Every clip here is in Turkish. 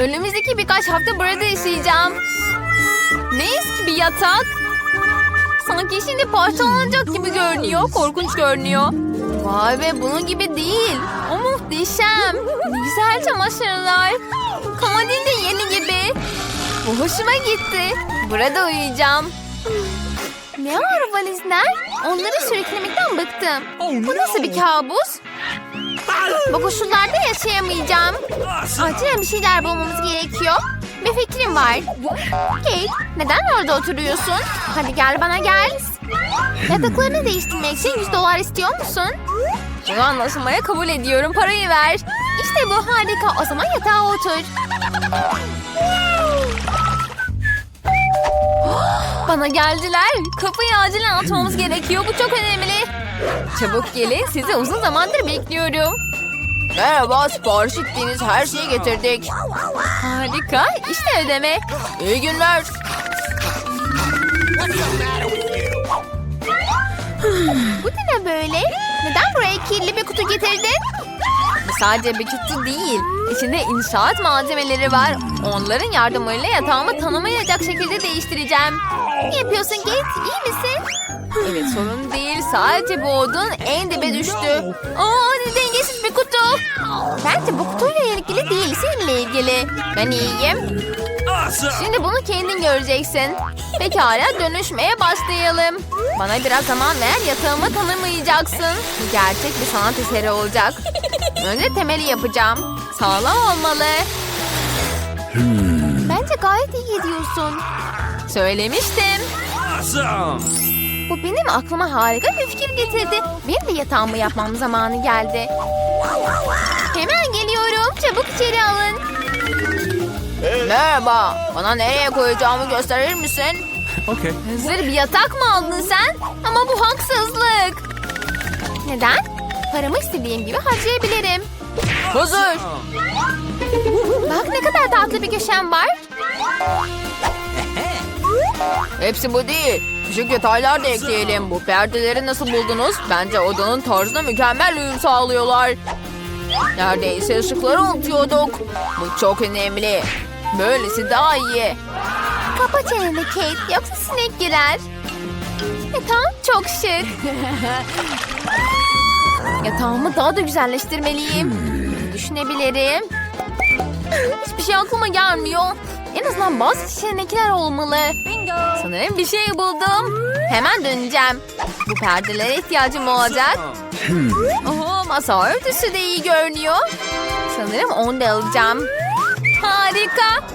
Önümüzdeki birkaç hafta burada yaşayacağım. Ne eski bir yatak. Sanki şimdi parçalanacak gibi görünüyor. Korkunç görünüyor. Vay be bunun gibi değil. O muhteşem. Güzel çamaşırlar. Komodin de yeni gibi. Bu hoşuma gitti. Burada uyuyacağım. Ne var valizler? Onları sürüklemekten bıktım. Bu nasıl bir kabus? Bu koşullarda yaşayamayacağım. Acilen bir şeyler bulmamız gerekiyor. Bir fikrim var. Kate, neden orada oturuyorsun? Hadi gel bana gel. Yataklarını değiştirmek için 100 dolar istiyor musun? Bunu anlaşılmaya kabul ediyorum. Parayı ver. İşte bu harika. O zaman yatağa otur. Bana geldiler. Kapıyı acilen açmamız gerekiyor. Bu çok önemli. Çabuk gelin. Sizi uzun zamandır bekliyorum. Merhaba, sipariş ettiğiniz her şeyi getirdik. Harika, işte ödeme. İyi günler. Bu ne böyle? Neden buraya kirli bir kutu getirdin? Bu sadece bir kutu değil. İçinde inşaat malzemeleri var. Onların yardımıyla yatağımı tanımayacak şekilde değiştireceğim. Ne yapıyorsun Kate? İyi misin? Evet sorun değil. Sadece bu odun en dibe düştü. Aa ne dengesiz bir kutu. Bence bu kutuyla ilgili değil. Seninle ilgili. Ben iyiyim. Şimdi bunu kendin göreceksin. Pekala dönüşmeye başlayalım. Bana biraz zaman ver yatağımı tanımayacaksın. Bu gerçek bir sanat eseri olacak. Önce temeli yapacağım. Sağlam olmalı. Bence gayet iyi gidiyorsun. Söylemiştim. Awesome! Bu benim aklıma harika bir fikir getirdi. Benim de yatağımı yapmam zamanı geldi. Hemen geliyorum. Çabuk içeri alın. Merhaba. Bana nereye koyacağımı gösterir misin? Okay. Hazır bir yatak mı aldın sen? Ama bu haksızlık. Neden? Paramı istediğim gibi harcayabilirim. Hazır. Bak ne kadar tatlı bir köşem var. Hepsi bu değil. Küçük detaylar da ekleyelim. Bu perdeleri nasıl buldunuz? Bence odanın tarzına mükemmel uyum sağlıyorlar. Neredeyse ışıkları unutuyorduk. Bu çok önemli. Böylesi daha iyi. Kapa çeneni Kate yoksa sinek girer. Yatağım çok şık. Yatağımı daha da güzelleştirmeliyim. Düşünebilirim. Hiçbir şey aklıma gelmiyor. En azından bazı seçenekler olmalı. Sanırım bir şey buldum. Hemen döneceğim. Bu perdelere ihtiyacım olacak. Oho, masa örtüsü de iyi görünüyor. Sanırım onu da alacağım. Harika.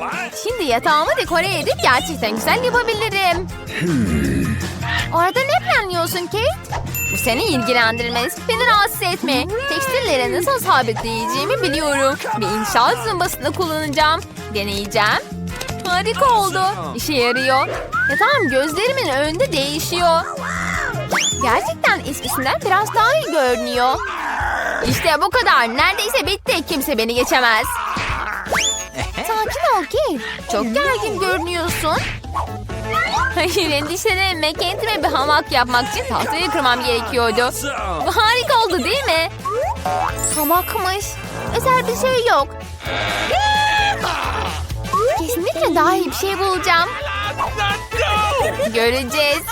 Şimdi yatağımı dekore edip gerçekten güzel yapabilirim. Orada ne planlıyorsun Kate? Bu seni ilgilendirmez. Beni rahatsız etme. Tekstillere nasıl sabitleyeceğimi biliyorum. Bir inşaat zımbasını kullanacağım. Deneyeceğim. Harika oldu. İşe yarıyor. Yatağım gözlerimin önünde değişiyor. Gerçekten eskisinden biraz daha iyi görünüyor. İşte bu kadar. Neredeyse bitti. Kimse beni geçemez. Sakin ol ki. Çok gergin görünüyorsun. Hayır endişelenme. Kendime bir hamak yapmak için tahtayı kırmam gerekiyordu. Harika oldu değil mi? Hamakmış. Özel bir şey yok. Kesinlikle daha iyi bir şey bulacağım. Göreceğiz.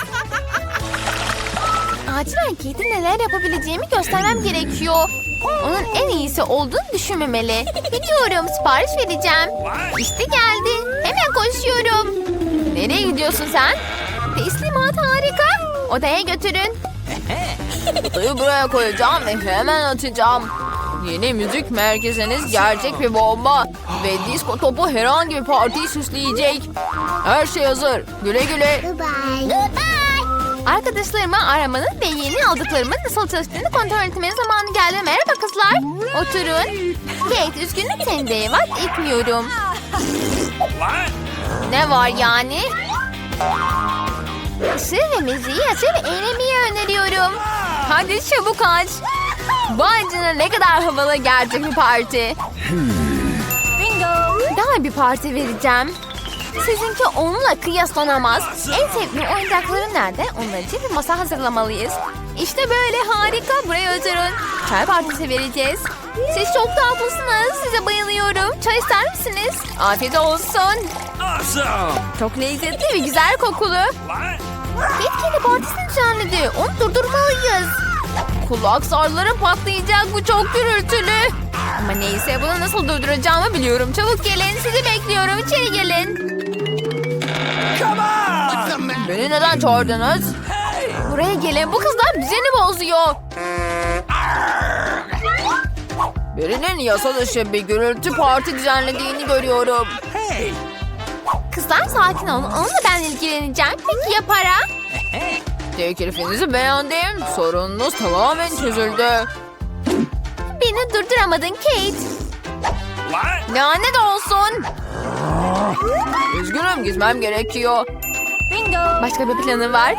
Acilen kedi neler yapabileceğimi göstermem gerekiyor. Onun en iyisi olduğunu düşünmemeli. Biliyorum sipariş vereceğim. İşte geldi. Hemen koşuyorum. Nereye gidiyorsun sen? Teslimat harika. Odaya götürün. Kutuyu buraya koyacağım ve hemen atacağım. Yeni müzik merkeziniz gerçek bir bomba. Ve disco topu herhangi bir partiyi süsleyecek. Her şey hazır. Güle güle. Arkadaşlarımı aramanın ve yeni aldıklarımın nasıl çalıştığını kontrol etmenin zamanı geldi. Merhaba kızlar. Oturun. Kate üzgünüm seni de etmiyorum. Ne var yani? Işığı ve müziği açıp eğlenmeyi öneriyorum. Hadi çabuk aç. Vay canına ne kadar havalı gerçek bir parti. Bingo. Daha bir parti vereceğim. Sizinki onunla kıyaslanamaz. En sevdiğim oyuncaklarım nerede? Onlar için bir masa hazırlamalıyız. İşte böyle harika. Buraya oturun. Çay partisi vereceğiz. Siz çok tatlısınız. Size bayılıyorum. Çay ister misiniz? Afiyet olsun. Awesome! Çok lezzetli ve güzel kokulu. Kedi partisini düzenledi. Onu durdurmalıyız. Kulak zarları patlayacak. Bu çok gürültülü. Ama neyse bunu nasıl durduracağımı biliyorum. Çabuk gelin. Sizi bekliyorum. İçeri gelin. Come on! Beni neden çağırdınız? Buraya gelin. Bu kızlar düzeni bozuyor. Birinin yasa dışı bir gürültü parti düzenlediğini görüyorum. Hey! Kızlar sakin olun. Onunla ben ilgileneceğim. Peki ya para? Teklifinizi beğendim. Sorununuz tamamen çözüldü. Beni durduramadın Kate. What? Lanet olsun. Üzgünüm gitmem gerekiyor. Bingo. Başka bir planım var.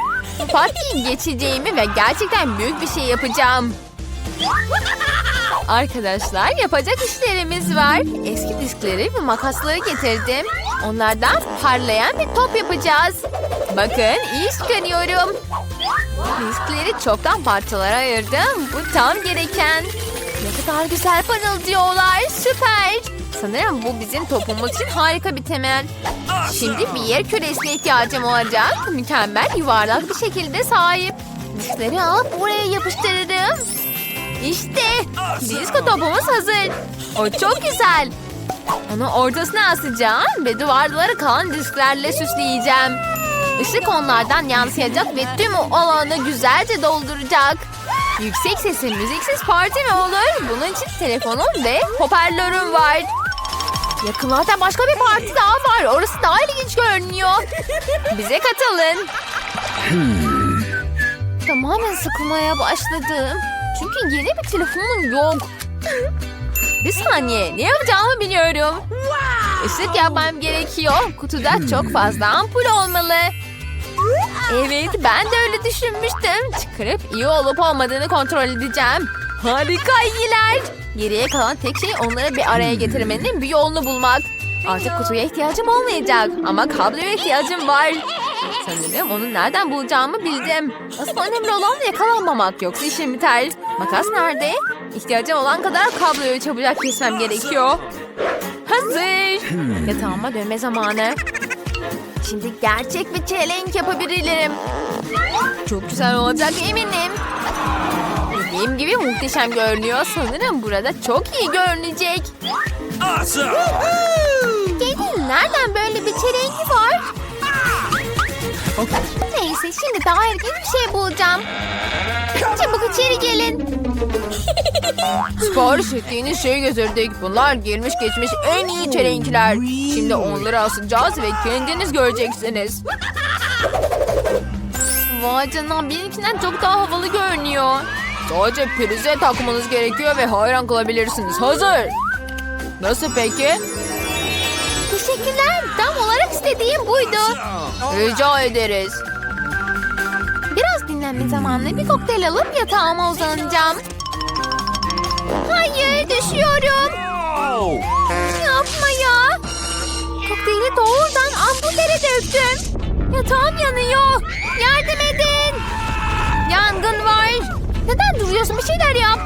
Partiyi geçeceğimi ve gerçekten büyük bir şey yapacağım. Arkadaşlar yapacak işlerimiz var. Eski diskleri ve makasları getirdim. Onlardan parlayan bir top yapacağız. Bakın iyi çıkarıyorum. Diskleri çoktan parçalara ayırdım. Bu tam gereken. Ne kadar güzel parıldıyorlar. Süper. Sanırım bu bizim topumuz için harika bir temel. Şimdi bir yer küresine ihtiyacım olacak. Mükemmel yuvarlak bir şekilde sahip. Diskleri alıp buraya yapıştırırım. İşte disko topumuz hazır. O çok güzel. Onu ortasına asacağım ve duvarları kalan disklerle süsleyeceğim. Işık onlardan yansıyacak ve tüm o alanı güzelce dolduracak. Yüksek sesli müziksiz parti mi olur? Bunun için telefonum ve hoparlörüm var. Yakınlarda başka bir parti daha var. Orası daha ilginç görünüyor. Bize katılın. Tamamen sıkılmaya başladım. Çünkü yeni bir telefonum yok. Bir saniye. Ne yapacağımı biliyorum. Işık yapmam gerekiyor. Kutuda çok fazla ampul olmalı. Evet ben de öyle düşünmüştüm. Çıkarıp iyi olup olmadığını kontrol edeceğim. Harika iyiler. Geriye kalan tek şey onları bir araya getirmenin bir yolunu bulmak. Artık kutuya ihtiyacım olmayacak ama kabloya ihtiyacım var. Sanırım onu nereden bulacağımı bildim. Asıl önemli olan yakalanmamak yoksa işim biter. Makas nerede? İhtiyacım olan kadar kabloyu çabucak kesmem gerekiyor. Hazır. Yatağıma dönme zamanı. Şimdi gerçek bir çelenk yapabilirim. Çok güzel olacak eminim. Dediğim gibi muhteşem görünüyor. Sanırım burada çok iyi görünecek. Awesome! Gelin nereden böyle bir çelenk var? Neyse şimdi daha ilginç bir şey bulacağım. Çabuk içeri gelin. Sipariş ettiğiniz şeyi getirdik. Bunlar gelmiş geçmiş en iyi çelenkler. Şimdi onları asacağız ve kendiniz göreceksiniz. Vay canına benimkinden çok daha havalı görünüyor. Sadece prize takmanız gerekiyor ve hayran kalabilirsiniz. Hazır. Nasıl peki? İstediğim buydu. Rica ederiz. Biraz dinlenme zamanı bir kokteyl alıp yatağıma uzanacağım. Hayır düşüyorum. Yapma ya. Kokteyli doğrudan ampullere döktüm. Yatağım yanıyor. Yardım edin. Yangın var. Neden duruyorsun bir şeyler yap.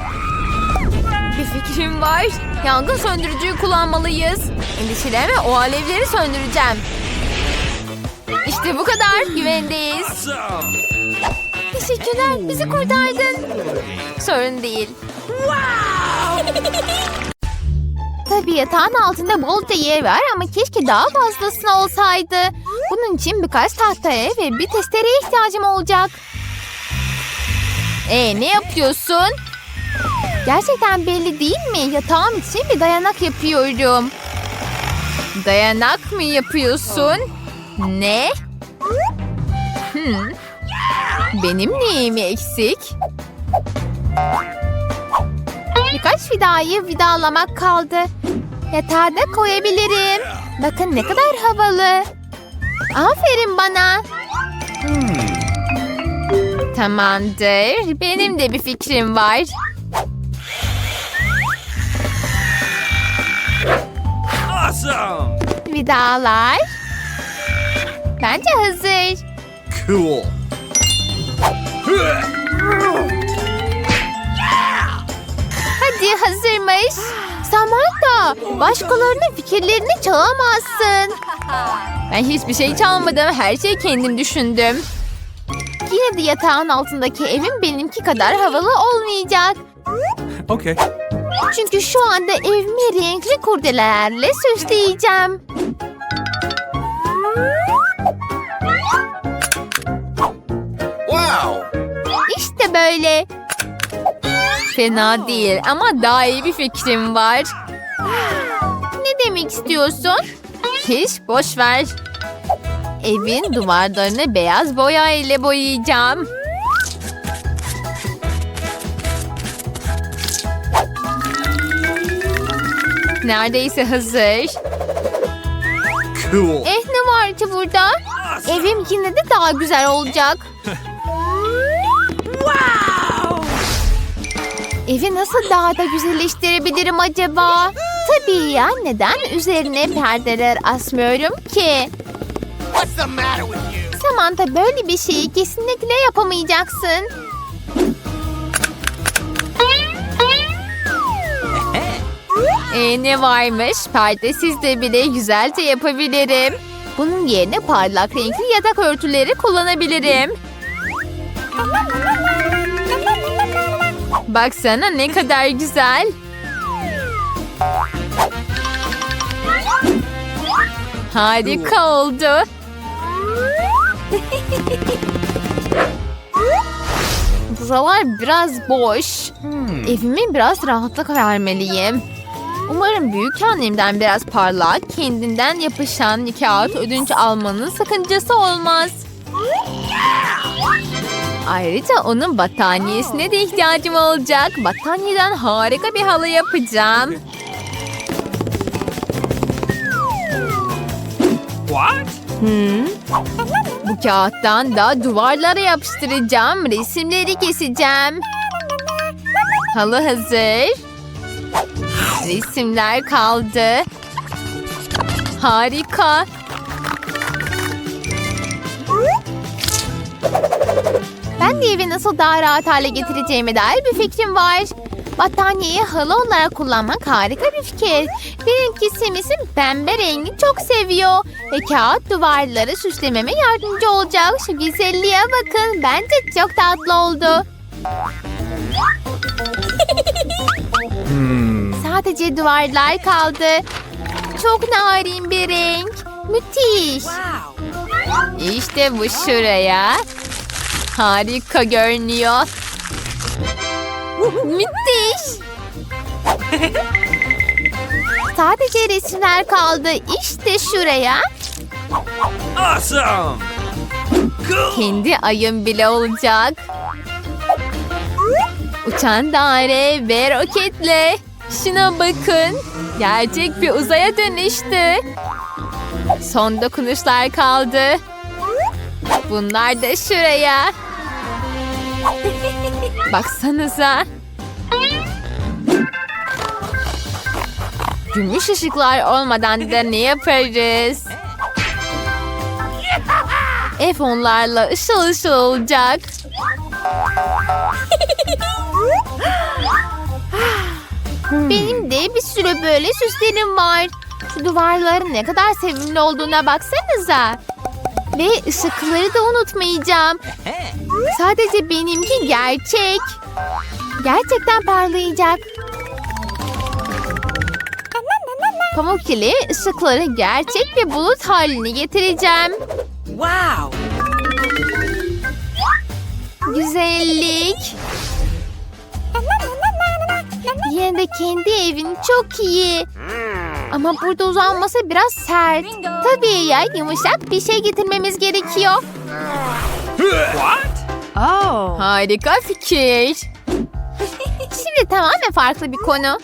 Bir fikrim var. Yangın söndürücüyü kullanmalıyız. Endişelenme o alevleri söndüreceğim. İşte bu kadar. Güvendeyiz. Teşekkürler. Bizi kurtardın. Sorun değil. Tabii yatağın altında bolca yer var ama keşke daha fazlasına olsaydı. Bunun için birkaç tahtaya ve bir testereye ihtiyacım olacak. E ne yapıyorsun? Gerçekten belli değil mi? Yatağım için bir dayanak yapıyorum. Dayanak mı yapıyorsun? Ne? Hmm. Benim neyim eksik? Birkaç vidayı vidalamak kaldı. Yatağa da koyabilirim. Bakın ne kadar havalı. Aferin bana. Tamamdır. Benim de bir fikrim var. Awesome! Vidalar. Bence hazır. Cool! Hadi hazırmış. Samantha başkalarının fikirlerini çalamazsın. Ben hiçbir şey çalmadım. Her şeyi kendim düşündüm. Yine de yatağın altındaki evim benimki kadar havalı olmayacak. Okay. Çünkü şu anda evimi renkli kurdelelerle süsleyeceğim. Böyle. Fena değil ama daha iyi bir fikrim var. Ne demek istiyorsun? Hiç boş ver. Evin duvarlarını beyaz boya ile boyayacağım. Neredeyse hazır. Cool. Eh ne var ki burada? Evim yine de daha güzel olacak. Evi nasıl daha da güzelleştirebilirim acaba? Tabii ya neden üzerine perdeler asmıyorum ki? Samantha böyle bir şeyi kesinlikle yapamayacaksın. Ee, ne varmış? Perdesiz de bile güzelce yapabilirim. Bunun yerine parlak renkli yatak örtüleri kullanabilirim. Baksana ne kadar güzel. Harika oldu. Buralar biraz boş. Evime biraz rahatlık vermeliyim. Umarım büyük annemden biraz parlak, kendinden yapışan kağıt ödünç almanın sakıncası olmaz. Ayrıca onun battaniyesine de ihtiyacım olacak. Battaniyeden harika bir halı yapacağım. What? Bu kağıttan da duvarlara yapıştıracağım. Resimleri keseceğim. Halı hazır. Resimler kaldı. Harika. Ben de evi nasıl daha rahat hale getireceğime dair bir fikrim var. Battaniyeyi halı olarak kullanmak harika bir fikir. Benimki simisim pembe rengi çok seviyor. Ve kağıt duvarları süslememe yardımcı olacak. Şu güzelliğe bakın. Bence çok tatlı oldu. Sadece duvarlar kaldı. Çok narin bir renk. Müthiş. İşte bu şuraya. Harika görünüyor. Müthiş. Sadece resimler kaldı. İşte şuraya. Awesome. Cool. Kendi ayım bile olacak. Uçan daire ve roketle. Şuna bakın. Gerçek bir uzaya dönüştü. Son dokunuşlar kaldı. Bunlar da şuraya. Baksanıza. Gümüş ışıklar olmadan da ne yaparız? Ev onlarla ışıl ışıl olacak. Benim de bir sürü böyle süslerim var. Şu duvarların ne kadar sevimli olduğuna baksanıza. Ve ışıkları da unutmayacağım. Sadece benimki gerçek. Gerçekten parlayacak. Pamuk ile ışıkları gerçek bir bulut haline getireceğim. Wow! Güzellik. Yine de kendi evin çok iyi. Ama burada uzanması biraz sert. Tabii ya yumuşak bir şey getirmemiz gerekiyor. What? Oh! Harika fikir. Şimdi tamamen farklı bir konu.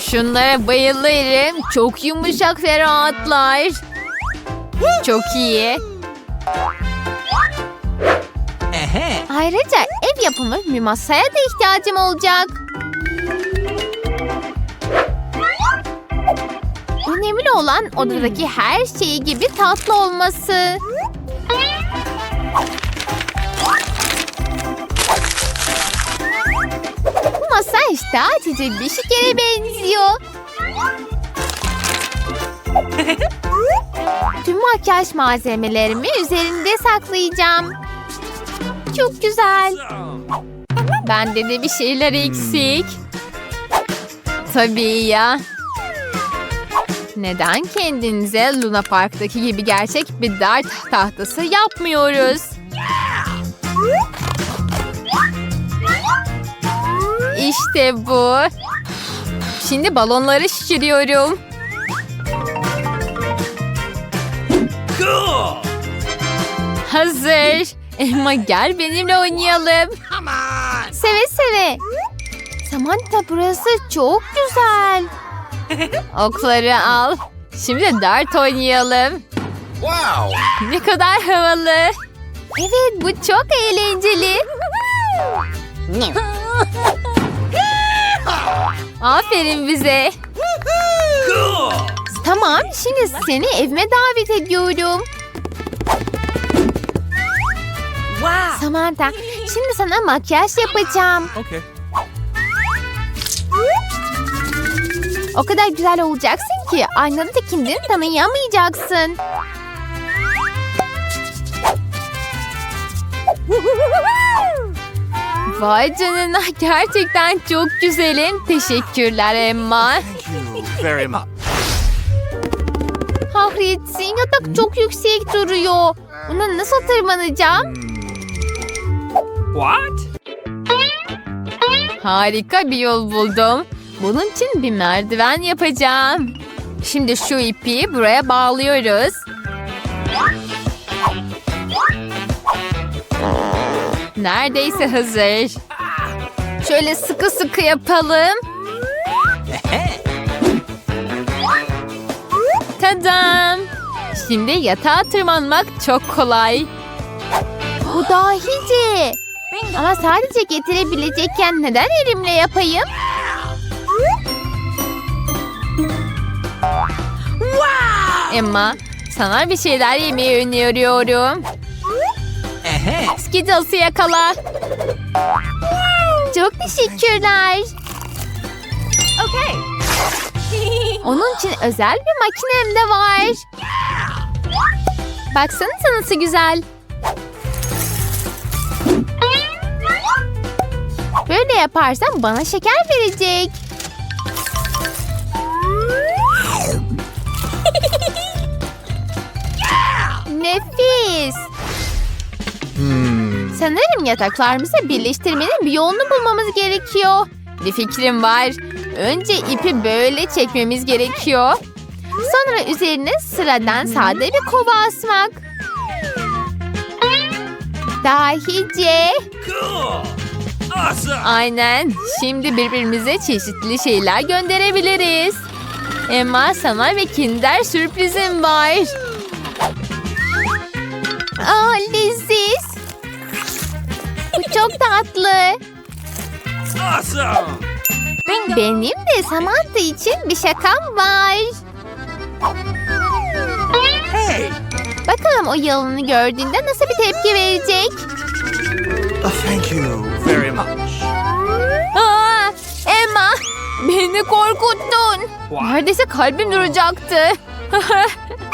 Şunlara bayılırım. Çok yumuşak ve rahatlar. Çok iyi. Ayrıca ev yapımı bir masaya da ihtiyacım olacak. Önemli olan odadaki her şeyi gibi tatlı olması. Bu masa işte açıcı bir şekere benziyor. Tüm makyaj malzemelerimi üzerinde saklayacağım. Çok güzel. Bende de bir şeyler eksik. Tabii ya. Neden kendinize Luna Park'taki gibi gerçek bir dart tahtası yapmıyoruz? İşte bu. Şimdi balonları şişiriyorum. Cool. Hazır. Emma gel benimle oynayalım. Seve seve. Samantha burası çok güzel. Okları al. Şimdi dart oynayalım. Wow. Ne kadar havalı. Evet bu çok eğlenceli. Aferin bize. Tamam şimdi seni evime davet ediyorum. Wow. Samantha şimdi sana makyaj yapacağım. Okay. O kadar güzel olacaksın ki aynada da kendini tanıyamayacaksın. Vay canına gerçekten çok güzelim. Teşekkürler Emma. Thank you very much. Kahretsin yatak çok yüksek duruyor. Buna nasıl tırmanacağım? What? Harika bir yol buldum. Bunun için bir merdiven yapacağım. Şimdi şu ipi buraya bağlıyoruz. Neredeyse hazır. Şöyle sıkı sıkı yapalım. Tadam! Şimdi yatağa tırmanmak çok kolay. Bu dahice. Ama sadece getirebilecekken neden elimle yapayım? Emma, sana bir şeyler yemeyi öneriyorum. Skittles'ı yakala. Çok teşekkürler. Onun için özel bir makinem de var. Baksanıza nasıl güzel. Böyle yaparsam bana şeker verecek. Nefis. Sanırım yataklarımızı birleştirmenin bir yolunu bulmamız gerekiyor. Bir fikrim var. Önce ipi böyle çekmemiz gerekiyor. Sonra üzerine sıradan sade bir kova asmak. Dahice. Cool. Awesome. Aynen. Şimdi birbirimize çeşitli şeyler gönderebiliriz. Emma sana ve Kinder sürprizim var. Aa leziz. Bu çok tatlı. Awesome. Benim de Samantha için bir şakam var. Hey. Bakalım o yalını gördüğünde nasıl bir tepki verecek. Uh, thank you much. Aa, Emma beni korkuttun. Neredeyse kalbim duracaktı.